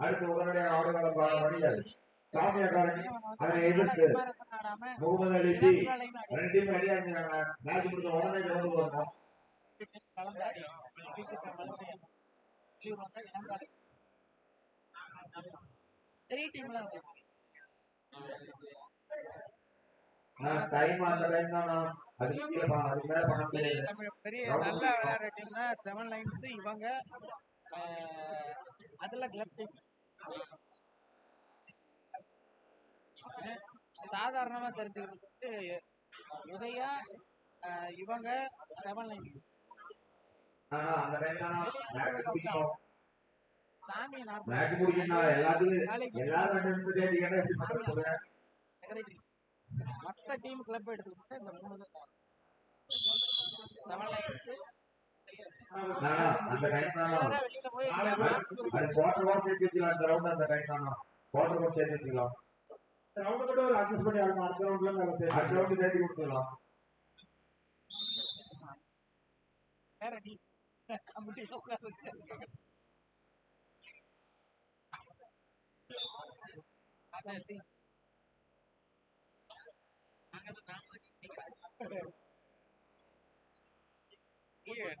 அடுத்து அதனை எதிர்த்து முகமது அலி ரெண்டு ரெடியா இருந்தாங்க மேட்ச் உடனே வரணும் டீம்ல டைம் அந்த டைம் தான்? அதுக்கு கீழே பா- அதுக்கு மேல பண்ண முடியாது பெரிய நல்ல விளையாடுற டீம்னா செவன் லைன்ஸ் இவங்க. அதுல கிளப் டீம் சாதாரணமா தெரிஞ்சுக்கிறதுக்கு உதயா இவங்க செவன் லைன்ஸ் சாமி மொத்த டீம் கிளப் எடுத்துக்கிட்டு இந்த மூணு செவன் லைன்ஸ் அந்த டைம் அது குவார்டர் கூட சேர்த்து வச்சுக்கலாம். ரவுண்ட் அந்த டைம் தான்? குவார்டர் கூட சேர்த்து வச்சுக்கலாம். ரவுண்ட் கூட ஒரு அட்ஜஸ்ட் பண்ணி ஆகணும். அடுத்த ரவுண்ட்ல நம்ம அடுத்த ரவுண்ட் சேர்த்து கொடுத்துக்கலாம் வேற டீம் கமிட்டியில உட்கார வச்சிருக்காங்க அதான் டீம் டீ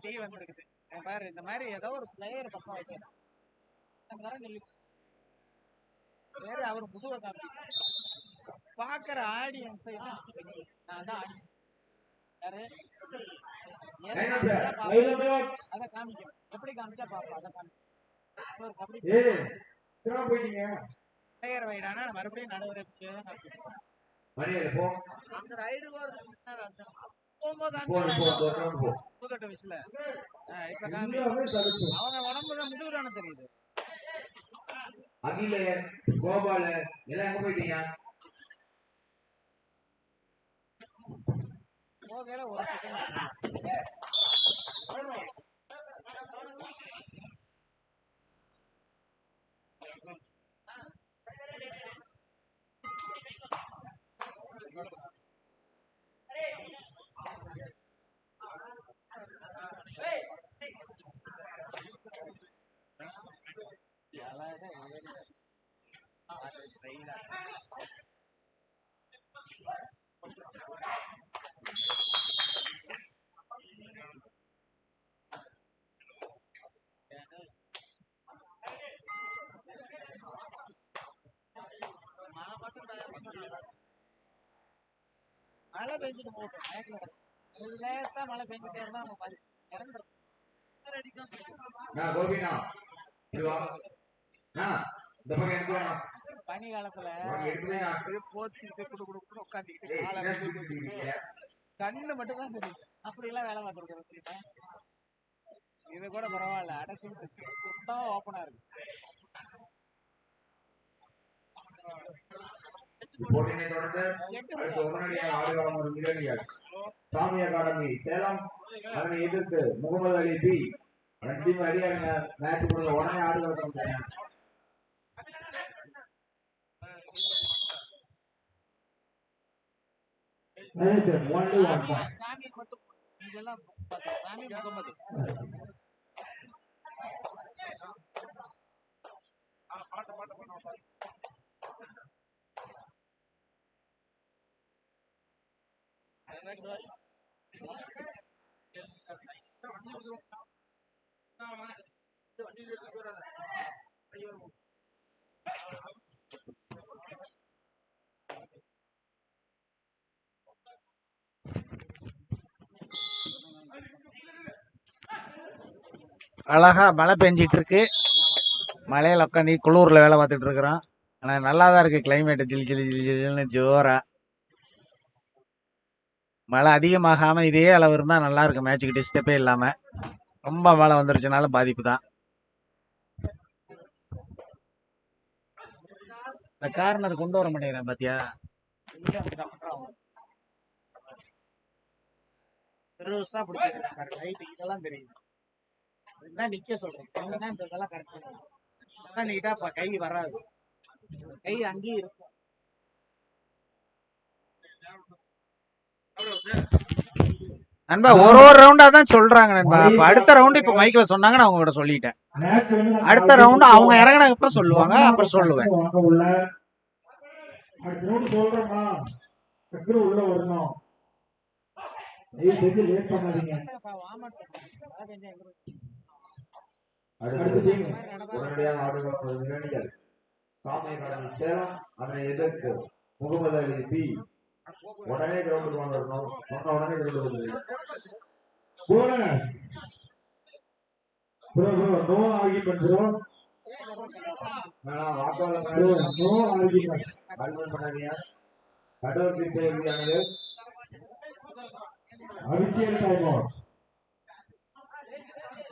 டீ வந்திருக்குது பாரு இந்த மாதிரி ஏதோ ஒரு பிளேயர் பக்கம் வைக்கணும். வேற அவர் முதுவ காப்பி பாக்குற ஆடியன்ஸ் நான் தான். அதை காமிக்கும். எப்படி காமிச்சா பாப்போம் அதை காமிக்கும். போயிட்டீங்க? பிளேயர் வைடானா மறுபடியும் நடுவர் மணி போ. அந்த ரைடு போகும்போது போ போ போ ரவுண்ட் போ முதுகட்ட விசில இப்ப காமி. அவங்க உடம்பு தான் முதுகு தானே தெரியுது. அகில கோபால எல்லாம் எங்க போயிட்டீங்க? போகையில ஒரு செகண்ட் மழை பெஞ்சிட்டு போகும் மயக்கல லேசா மழை பெஞ்சிட்டே இருந்தா நம்ம நான் கோபினா. பனி காலத்துல போத்திட்டு குடு குடு குடு உட்காந்துக்கிட்டு காலை? கண்ணு மட்டும் தான் தெரியும் அப்படி எல்லாம் வேலை பார்த்துருக்கோம் தெரியுமா? இது கூட பரவாயில்ல. அடைச்சு விட்டு சுத்தமா ஓப்பனா இருக்கு. இப்போட்டினை தொடர்ந்து அடுத்து உடனடியாக ஆடுகளம் ஒரு சாமி அகாடமி சேலம். அதனை எதிர்த்து முகமது அலி பி. ரெண்டு மேட்ச் உடனே ஆடுகளம் வந்தாங்க ஒன்லி ஒன் பாயிண்ட் சாமி மட்டும் இதெல்லாம் பார்த்தா சாமி முகமது அழகாக மழை பெஞ்சிட்டு இருக்கு மழையில உட்காந்து குளூரில் வேலை பார்த்துட்டு இருக்கிறோம் ஆனால் நல்லா தான் இருக்குது கிளைமேட்டு ஜில் ஜில் ஜில் ஜில்னு ஜோராக மழை அதிகமாகாமல் இதே அளவு இருந்தால் நல்லா இருக்கும். மேட்சுக்கு டிஸ்டர்பே இல்லாமல் ரொம்ப மழை வந்துருச்சுனால பாதிப்பு தான். இந்த கார்னர் கொண்டு வர மாட்டேங்கிறேன் பாத்தியா? பெருசா இதெல்லாம் தெரியுது. இதுதான் நிக்க சொல்றேன் இவங்க இந்த இதெல்லாம் கரெக்ட் பண்ணுவாங்க உட்காந்துக்கிட்டா கை வராது. கை அங்கேயும் இருக்கும். நண்பா ஒரு ஒரு ரவுண்டா தான் சொல்றாங்க நண்பா. இப்ப அடுத்த ரவுண்ட் இப்ப மைக்ல சொன்னாங்க நான் உங்ககிட்ட சொல்லிட்டேன். அடுத்த ரவுண்ட் அவங்க இறங்கினதுக்கு அப்புறம் சொல்லுவாங்க. அப்புறம் சொல்லுவேன். உள்ள அடுத்த உடனடியாக ஆடுகளம் விரணிகள் சாமி கடமை சேலம் அதனை எதிர்த்து முகமது அலி பி. உடனே கிரவுண்டுக்கு வந்துடணும் சொன்ன உடனே கிரவுண்டுக்கு வந்துடுங்க bonus. Bro. Bro no argument bro பண்ணாதீங்க நோ ஆர்கியூமெண்ட் ஆர்கியூமெண்ட் பண்ணாதீங்க. தேவையானது அபிஷேக் அவுட்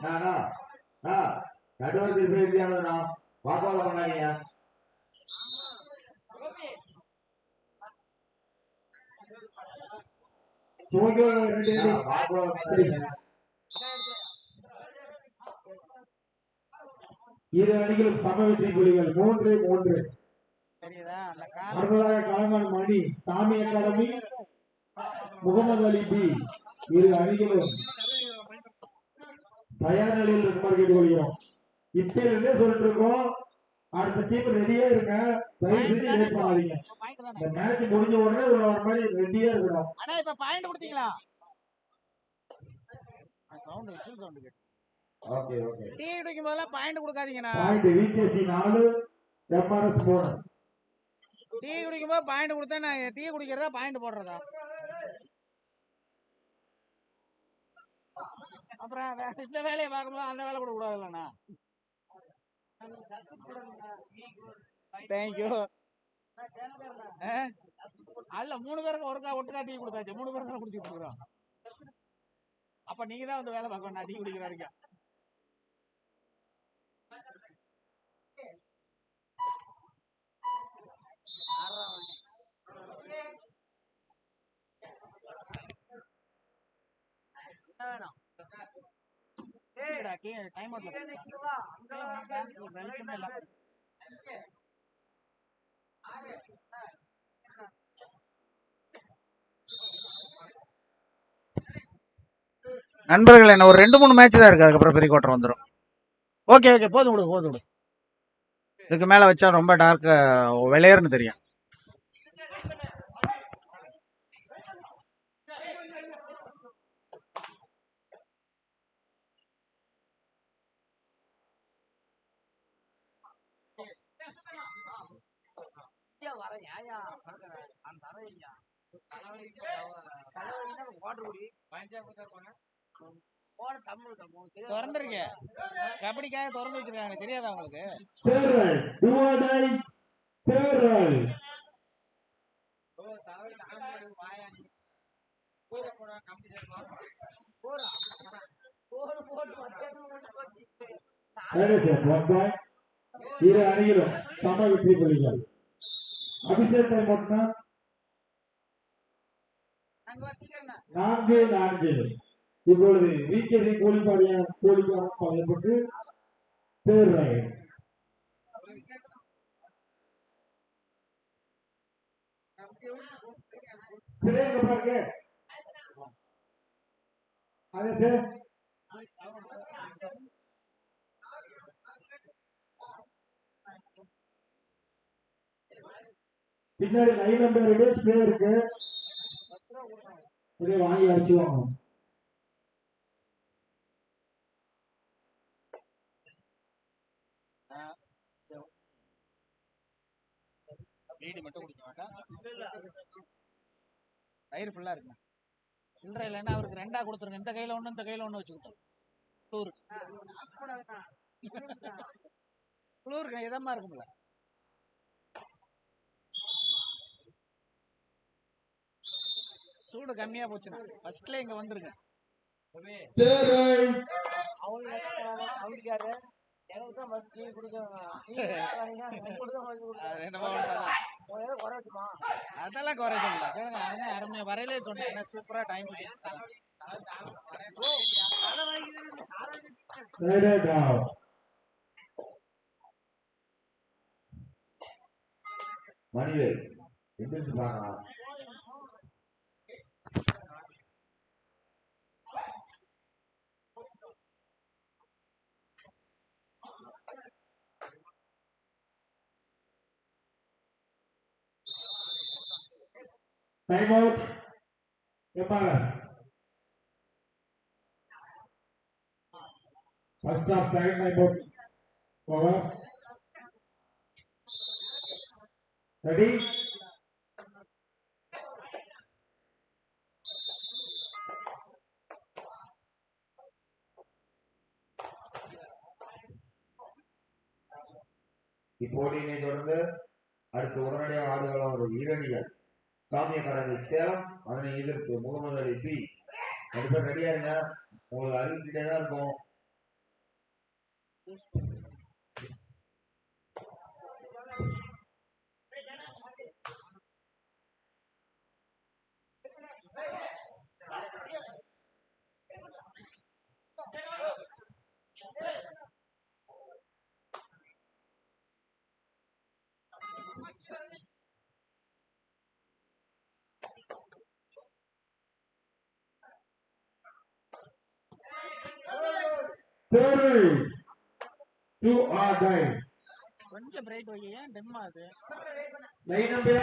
நானா நடுவர் வாக்குவாதம் பண்ணாதீங்க வாக்குவாதம் பண்ணாதீங்க இரு அணிகளும் சம வெற்றி புலிகள். மூன்று மூன்று. அடுத்ததாக கலங்கான் மணி சாமி அகாடமி முகமது அலி பி. இரு அணிகளும் தயார் நிலையில் இருக்குமாறு கேட்டுக்கொள்கிறோம். இப்ப இருந்தே சொல்லிட்டு இருக்கோம் அடுத்த டீம் ரெடியா இருங்க. தயவு செஞ்சு லேட் பண்ணாதீங்க. இந்த மேட்ச் முடிஞ்ச உடனே வர மாதிரி ரெடியா இருக்கணும். அண்ணா இப்ப பாயிண்ட் கொடுத்தீங்களா? சவுண்ட் விசில் சவுண்ட் கேட்டு. ஓகே ஓகே டீ குடிக்கும் போதெல்லாம் பாயிண்ட் கொடுக்காதீங்கண்ணா. பாயிண்ட் விகேசி நாலு எம்ஆர்எஸ் மூணு டீ குடிக்கும் போது பாயிண்ட் கொடுத்தா நான் டீ குடிக்கிறதா பாயிண்ட் போடுறதா? அப்புறம் இந்த வேலையை பார்க்கும்போது அந்த வேலை கூட கூடாதுல்லண்ணா. தேங்க்யூ அல்ல மூணு பேருக்கு ஒருக்கா ஒட்டுக்கா டீ கொடுத்தாச்சு. மூணு பேருக்கு தான் குடிச்சிட்டு அப்ப நீங்க தான் வந்து வேலை பார்க்கணும் நான் டீ குடிக்கிறாருங்க வேணும்? சரிடா, கீழே time out ல போட்டா. வெளிச்சமே இல்ல. நண்பர்கள் என்ன ஒரு ரெண்டு மூணு மேட்ச் தான் இருக்கு. அதுக்கப்புறம் பெரிய கோட்டர் வந்துடும் ஓகே ஓகே போதும் விடு போதும் விடு. இதுக்கு மேல வச்சா ரொம்ப டார்க் விளையர்னு தெரியும். திறந்துருங்க கபடிக்காக திறந்து வச்சிருக்காங்க. தெரியாதா உங்களுக்கு? தேர்தல் டுவோடை இரு அணியிலும் சம வெற்றி புலிகள் அபிஷேகத்தை நான்கு நான்கு. இப்பொழுது விகேசி கோழிப்பாடியான கோழிப்பாடம் பகையப்பட்டு தேர்தல் சரிங்க பாருங்க. அதே சார் பின்னாடி லைன் நம்பர் பேர் இருக்கு. அப்படியே வாங்கி. வீடு மட்டும் குடிக்க மாட்டேன் தயிர் ஃபுல்லா இருக்குண்ணா. சில்லறை இல்லைன்னா அவருக்கு ரெண்டா கொடுத்துருங்க. இந்த கையில ஒண்ணு இந்த கையில ஒண்ணு வச்சுக்கிட்டோம். குளூர் குளூருக்கு இதமா இருக்கும்ல. சூடு கம்மியா போச்சுண்ணா ஃபர்ஸ்ட்ல இங்க வந்துருங்க. அதெல்லாம் குறைக்க முடியல கேளுங்க, அவனே அருமையா வரையிலே சொன்னேன். என்ன சூப்பரா டைம். மணிவேல் எந்திரிச்சு பாக்கலாம் time out MRS first half time time out over ready இப்போட்டியினை தொடர்ந்து அடுத்து உடனடியாக ஆடுகளம் ஒரு ஈரணிகள் சாமிய சேலம் அதனை எதிர்த்து முகமது அலி பி ரெண்டு பேர் உங்களுக்கு அறிவிச்சுட்டே தான் இருக்கும். தேர்வு டூ டை கொஞ்சம் பிரைட் வை ஏன் டெம்மா அது லைன் நம்பர்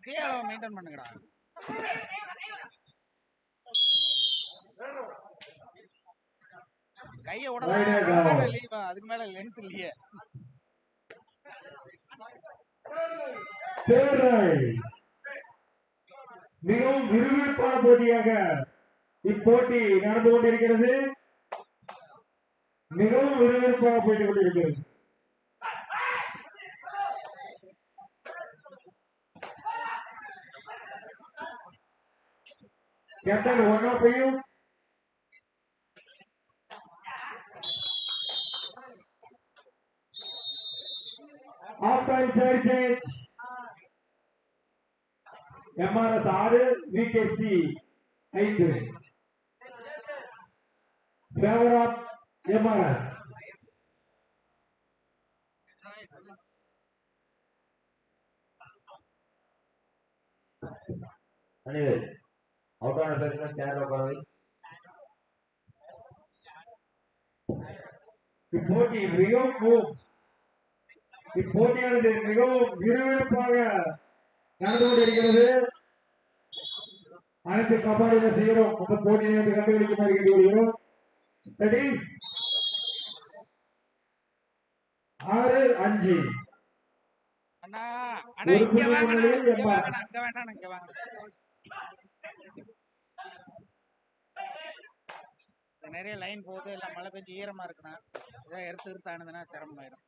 இதே அளவு மெயின்டைன் பண்ணுங்கடா. கைய லீவா அதுக்கு மேல லென்த் இல்லையே. தேர்வு மிகவும் விறுவிறுப்பான போட்டியாக இப்போட்டி நடந்து கொண்டிருக்கிறது. மிகவும் விறுவிறுப்பாக போயிட்டு கொண்டிருக்கிறது. Captain one of you half time side change MRS ஆறு விகேசி ஐந்து favour of MRS Anil out ஆன பேசுனா சேர் உட்காரவை இப்போட்டி மிகவும் இப்போட்டியானது மிகவும் விறுவிறுப்பாக நடந்து கொண்டிருக்கிறது. அனைத்து கபாடி ரசிகரும் அந்த போட்டியை கண்டுபிடிக்குமாறு கேட்டுக்கொள்கிறோம் ஆறு அஞ்சு. நிறைய லைன் போகுது. எல்லாம் மழை பெஞ்சு ஈரமா இருக்குண்ணா. ஏதாவது எடுத்து எடுத்தானுதுன்னா சிரமமாயிரும்.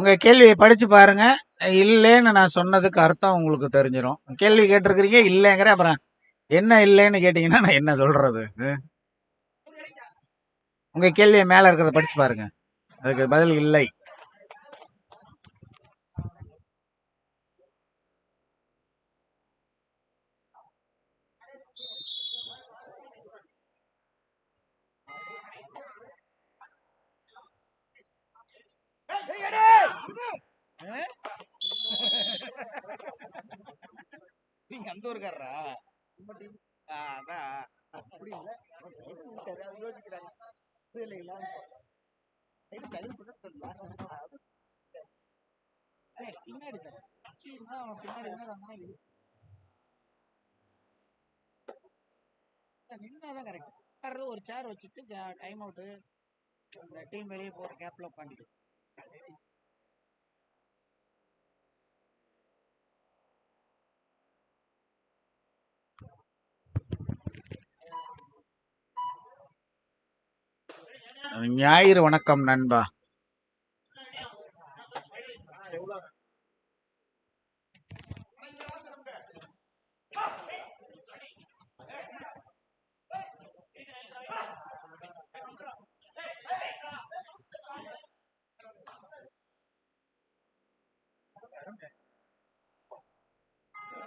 உங்கள் கேள்வியை படித்து பாருங்கள் இல்லைன்னு நான் சொன்னதுக்கு அர்த்தம் உங்களுக்கு தெரிஞ்சிடும் கேள்வி கேட்டிருக்கிறீங்க இல்லைங்கிற அப்புறம் என்ன இல்லைன்னு கேட்டிங்கன்னா நான் என்ன சொல்கிறது உங்கள் கேள்வியை மேலே இருக்கிறத படித்து பாருங்கள் அதுக்கு பதில் இல்லை ஆ? நீங்க அந்த ஊருக்காரரா அதான் அப்படி இல்ல யோசிக்கிறாங்க இல்லைங்களா பின்னாடி பின்னாடி நின்னாதான் கரெக்ட் ஒரு சேர் வச்சுட்டு டைம் அவுட்டு இந்த டீம் வெளியே போற கேப்ல உட்காந்துட்டு ஞாயிறு வணக்கம் நண்பா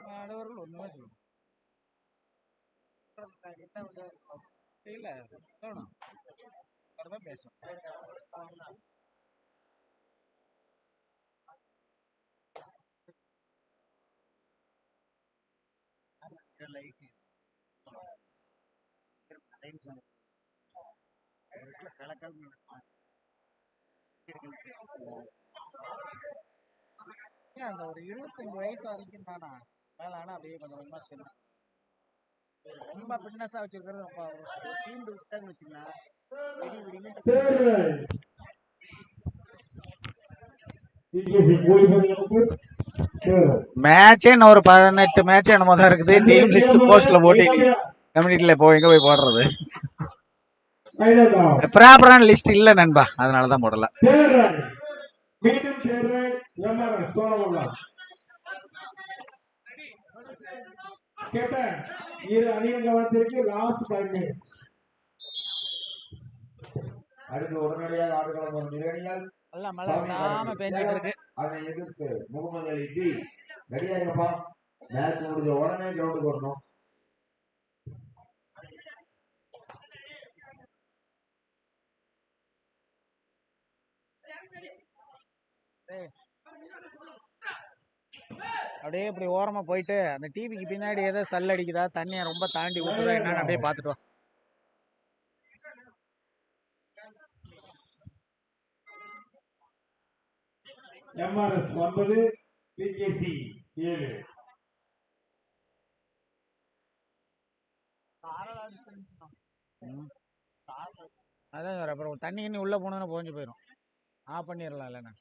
நடுவர்கள் ஒண்ணுமே சொல்ல இல்ல தோணும் அதான் பேசும் கலக்கல் ஏன் அந்த ஒரு இருபத்தஞ்சு வயசு வரைக்கும் தானா மேல ஆனா அப்படியே கொஞ்சம் கொஞ்சமா சொல்லு ரொம்ப ஃபிட்னஸா வச்சிருக்கிறது ரொம்ப தீண்டு விட்டான்னு வச்சுக்கோங்க விடி விடின்னு மேட்சே இன்னும் ஒரு பதினெட்டு மேட்ச் என்னமோ தான் இருக்குது. டீம் லிஸ்ட் போஸ்ட்ல போட்டு கம்யூனிட்டில போ எங்க போய் போடுறது. ப்ராப்பரான லிஸ்ட் இல்ல நண்பா. அதனால தான் போடல. அடுத்து உடனடியாக ஆடுகளம் இளைஞர்கள் நல்ல மழை விடாம பேஞ்சிட்டு இருக்கு அதை எதிர்த்து முகமது அலி பி ரெடியா இருப்பா மேட்ச் முடிஞ்ச உடனே கிரவுண்டுக்கு வரணும். அப்படியே இப்படி ஓரமா போயிட்டு அந்த டிவிக்கு பின்னாடி ஏதோ சல் அடிக்குதா தண்ணியை ரொம்ப தாண்டி ஊத்துதா என்னன்னு அப்படியே பார்த்துட்டு எம்ஆர்எஸ் ஒன்பது பிகேசி ஏழு. அதான் சார் அப்புறம் தண்ணி கிண்ணி உள்ள போனோன்னு போஞ்சு போயிடும் ஆஃப் பண்ணிடலாம் இல்லைண்ணா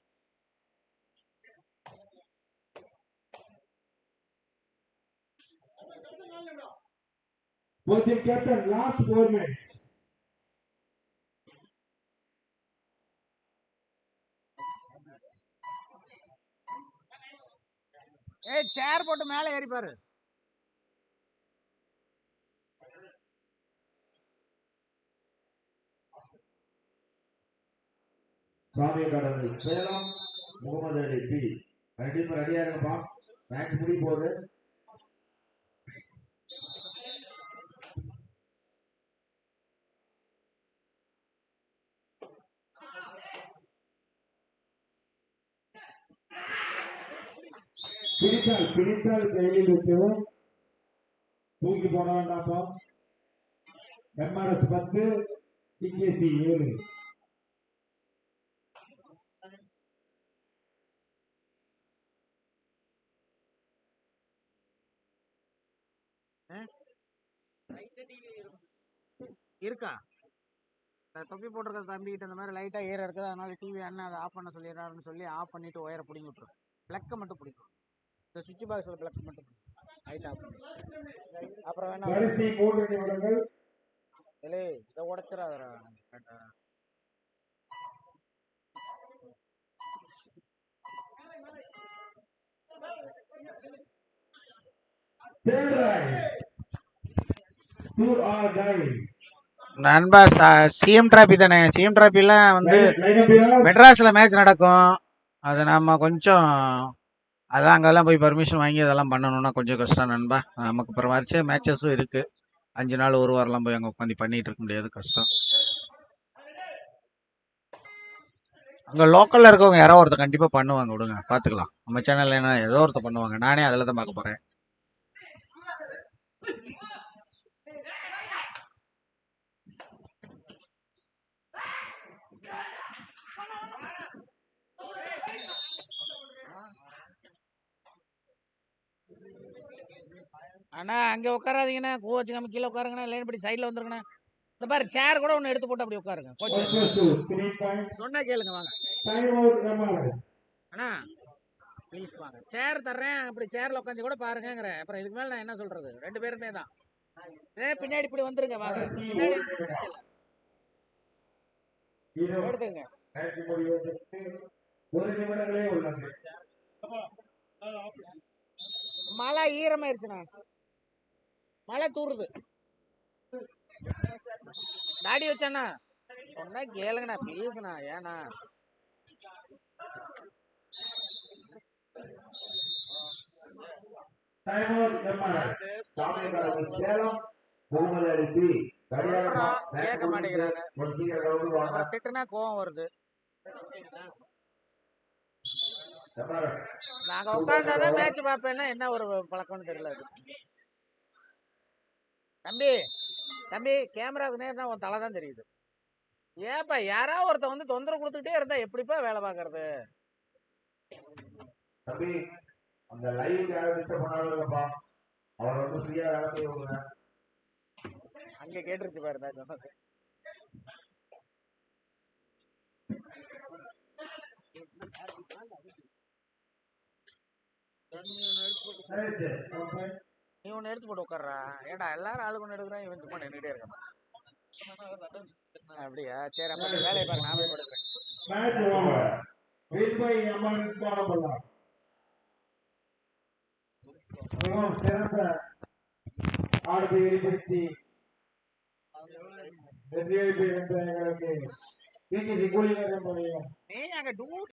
கேப்டன் லாஸ்ட் ஃபோர் மினிட்ஸ் ஏய் சேர் போட்டு மேலே ஏறி பாரு. சாமி கடந்து சேலம் முகமது அலி பி. ரெண்டு ரெடியா இருக்கப்பா மேட்ச் முடிய போகுது. பிடித்தால் கையில் வைக்கவும். தூக்கி போட வேண்டாம்ப்பா எம்ஆர்எஸ் பத்து டிகேசி ஏழு. இருக்கா? இந்த தொப்பி போட்டிருக்க தம்பிக்கிட்ட இந்த மாதிரி லைட்டாக ஏற இருக்குது. அதனால டிவி அண்ணன் அதை ஆஃப் பண்ண சொல்லிடுறாருன்னு சொல்லி ஆஃப் பண்ணிட்டு ஒயரை பிடிங்கி விட்டுரும் ப்ளக்கை மட்டும் பிடிக்கும் இந்த சுவிட்ச் பாக்ஸில் ப்ளக் மட்டும் லைட் ஆஃப் பண்ணி அப்புறம் வேணா இல்லை இதை உடச்சிடாதரா. நண்பா சிஎம் டிராபி தானே? சிஎம் டிராபிலாம் வந்து. மெட்ராஸில் மேட்ச் நடக்கும். அது நம்ம கொஞ்சம் அதெல்லாம் அங்கெல்லாம் போய் பர்மிஷன் வாங்கி அதெல்லாம் பண்ணணும்னா கொஞ்சம் கஷ்டம் நண்பா. நமக்கு அப்புறம் மேட்சஸும் இருக்குது அஞ்சு நாள் ஒரு வாரம்லாம் போய் அங்கே உட்காந்து பண்ணிகிட்டு இருக்க முடியாது கஷ்டம். அங்கே லோக்கலில் இருக்கவங்க யாரோ ஒருத்தர் கண்டிப்பாக பண்ணுவாங்க விடுங்க. பார்த்துக்கலாம் நம்ம சேனலில் என்ன ஏதோ ஒருத்தர் பண்ணுவாங்க. நானே அதில் தான் பார்க்க போகிறேன் அண்ணா அங்கே உட்காராதீங்கண்ணா கூ வச்சுக்காம கீழே உட்காருங்கண்ணா லைன் படி சைடில் வந்துருங்கண்ணா. இந்த பாரு சேர் கூட ஒன்று எடுத்து போட்டு அப்படி உட்காருங்க coach One plus two. Three points. சொன்னா கேளுங்க வாங்க. அண்ணா ப்ளீஸ் வாங்க. சேர் தர்றேன். அப்படி சேர்ல உட்காந்து கூட பாருங்கங்கிறேன் அப்புறம் இதுக்கு மேல நான் என்ன சொல்றது? ரெண்டு பேருமே தான். ஏ பின்னாடி இப்படி வந்துருங்க வாங்க. பின்னாடி. எடுத்துங்க மழை ஈரமாயிருச்சுண்ணா. மழை தூறுது தாடி வச்சாண்ணா சொன்னா கேளுங்கண்ணா ப்ளீஸ்ண்ணா ஏண்ணா. கேட்க மாட்டேங்கிறாங்க. திட்டுனா கோவம் வருது. நாங்க உட்கார்ந்தாதான் மேட்ச் பார்ப்பேன்னா என்ன ஒரு பழக்கம்னு தெரியல தம்பி தம்பி கேமராவுக்கு நேரம் தான் உன் தலை தான் தெரியுது. ஏப்பா யாராவது ஒருத்தன் வந்து தொந்தரவு கொடுத்துக்கிட்டே இருந்தா எப்படிப்பா வேலை பார்க்கறது? தம்பி அந்த லைவ் யாரும் டிஸ்டர்ப் பண்ணாதப்பா அவர் வந்து ஃப்ரீயா வேலை செய்ய விடுங்க. அங்க கேட்டுருச்சு பாரு நான் சொன்னது நீ ஒண்ணு எடுத்து போட்டு உட்கார்றா. ஏடா எல்லாரும் ஆளுக்கு ஒண்ணு எடுக்கிறான் இவன் சும்மா நின்றுட்டே இருக்கான். அப்படியா? சரி அப்ப வேலையை பாரு நான் போய் படுக்கிறேன். சிறந்த வெளிப்படுத்தி. எங்களுக்கு. என்பதையும் நீ அங்க டூ